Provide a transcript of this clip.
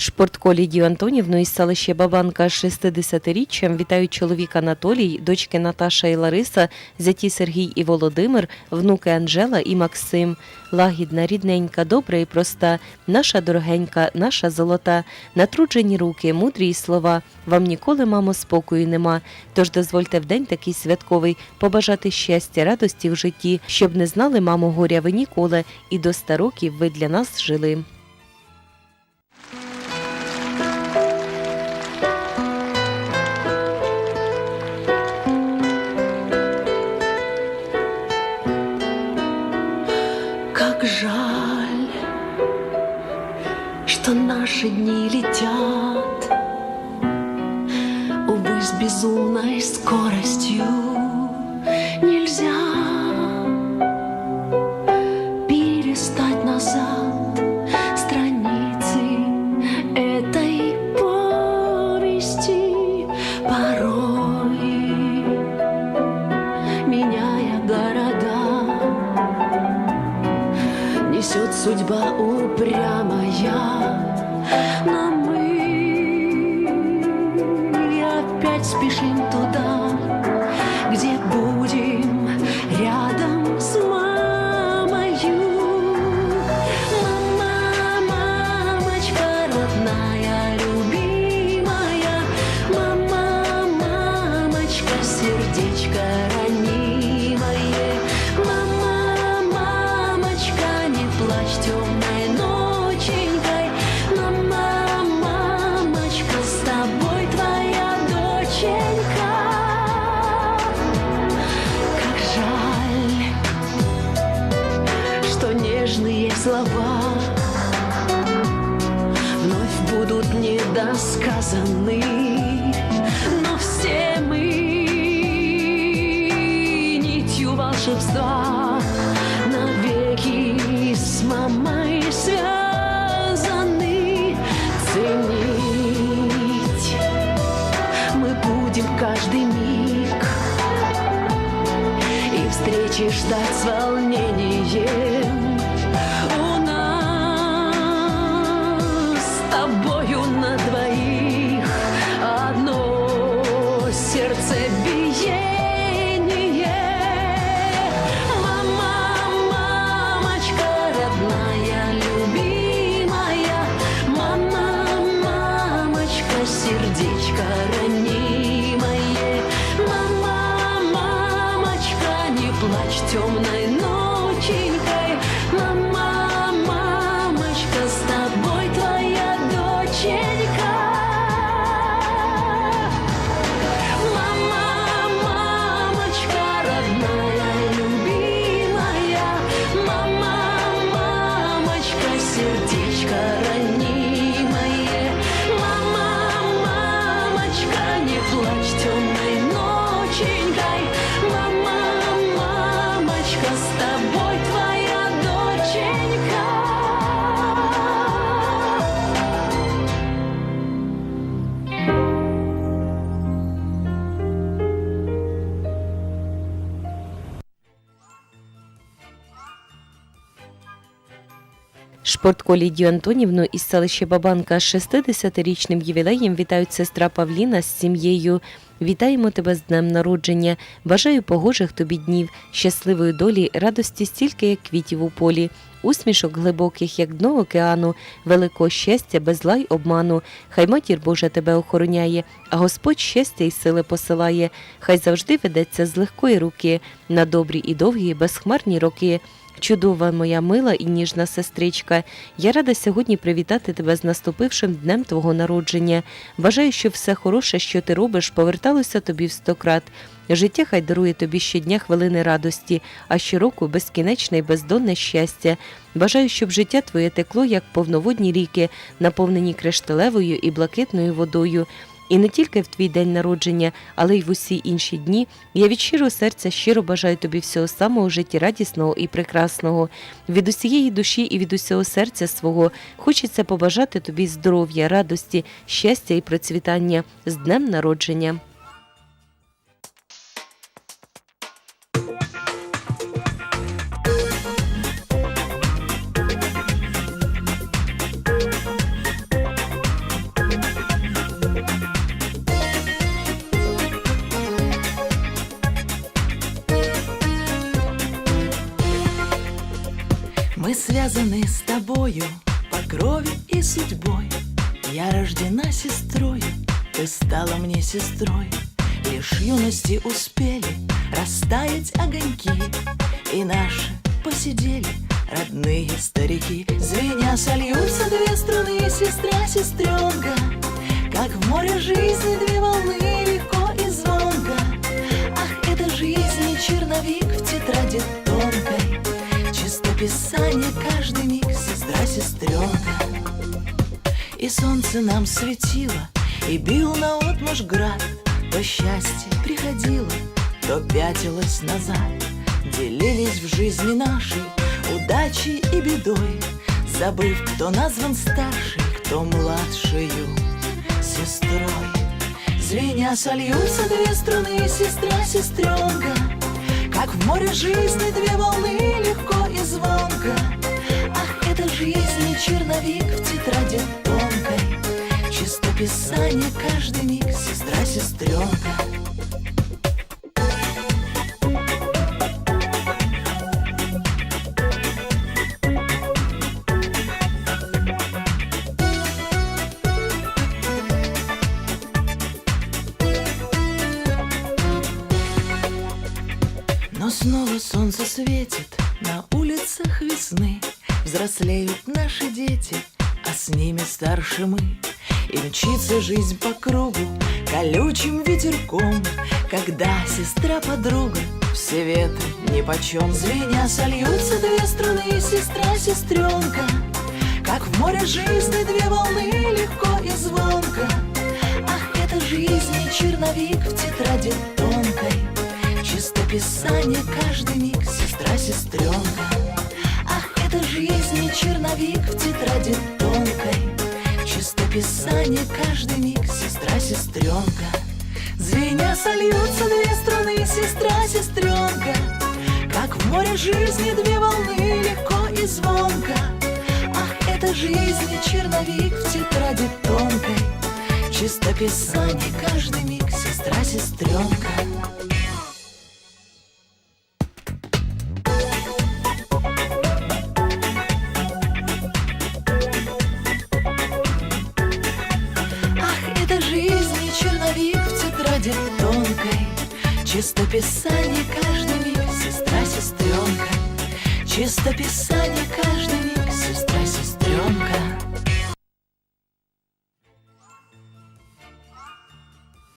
Шпортко Лідію Антонівну із селища Бабанка з 60-річчям вітають чоловік Анатолій, дочки Наташа і Лариса, зяті Сергій і Володимир, внуки Анжела і Максим. Лагідна, рідненька, добра і проста, наша дорогенька, наша золота, натруджені руки, мудрі слова. Вам ніколи, мамо, спокою нема. Тож дозвольте в день такий святковий побажати щастя, радості в житті, щоб не знали, мамо, горя ви ніколи, і до ста років ви для нас жили. Что наши дни летят, Увы, с безумной скоростью нельзя перестать назад страницы этой повести. Порой, меняя города несет судьба упрямая, но мы. Опять спешим недосказаны. Но все мы нитью волшебства навеки с мамой связаны. Ценить мы будем каждый миг и встречи ждать с волнением. Karena Шпортко Лідію Антонівну із селища Бабанка з 60-річним ювілеєм вітають сестра Павліна з сім'єю. Вітаємо тебе з днем народження. Бажаю погожих тобі днів, щасливої долі, радості стільки, як квітів у полі, усмішок глибоких, як дно океану, великого щастя, без зла й обману. Хай матір Божа тебе охороняє, а Господь щастя й сили посилає. Хай завжди ведеться з легкої руки на добрі і довгі, безхмарні роки. Чудова моя мила і ніжна сестричка. Я рада сьогодні привітати тебе з наступившим днем твого народження. Бажаю, щоб все хороше, що ти робиш, поверталося тобі в сто крат. Життя хай дарує тобі щодня хвилини радості, а щороку безкінечне і бездонне щастя. Бажаю, щоб життя твоє текло, як повноводні ріки, наповнені кришталевою і блакитною водою. І не тільки в твій день народження, але й в усі інші дні. Я від щирого серця щиро бажаю тобі всього самого житті радісного і прекрасного. Від усієї душі і від усього серця свого хочеться побажати тобі здоров'я, радості, щастя і процвітання з днем народження. Связаны с тобою по крови и судьбой. Я рождена сестрой, ты стала мне сестрой. Лишь юности успели растаять огоньки, И наши посидели родные старики. Звеня сольются две струны, сестра, сестренка, Как в море жизни две Чистописание каждый миг, сестра, сестренка. И солнце нам светило, и бил на отмашь град, То счастье приходило, то пятилось назад. Делились в жизни нашей удачей и бедой, Забыв, кто назван старший, кто младшею сестрой. Звеня сольются две струны, сестра, сестренка, Как в море жизни две волны легко звонко. Ах, это жизнь черновик в тетради тонкой, Чистописание каждый миг, сестра, сестренка. Но снова солнце светит на улицах весны Взрослеют наши дети, а с ними старше мы. И мчится жизнь по кругу колючим ветерком Когда сестра-подруга все ветры нипочем Звеня сольются две струны, сестра, сестренка. Как в море жизни две волны легко и звонко. Ах, это жизнь черновик в тетради тонкой. Чистописание каждый миг, сестра, сестренка. Ах, это жизнь черновик в тетради тонкой. Чистописание каждый миг, сестра, сестренка. Звеня сольются две струны, сестра, сестренка. Как в море жизни две волны легко и звонко. Ах, это жизнь черновик в тетради тонкой. Чистописание каждый миг, сестра, девчонкой Чисто писание каждый миг, сестра, сестренка. Чисто писание каждый миг, сестра, сестренка.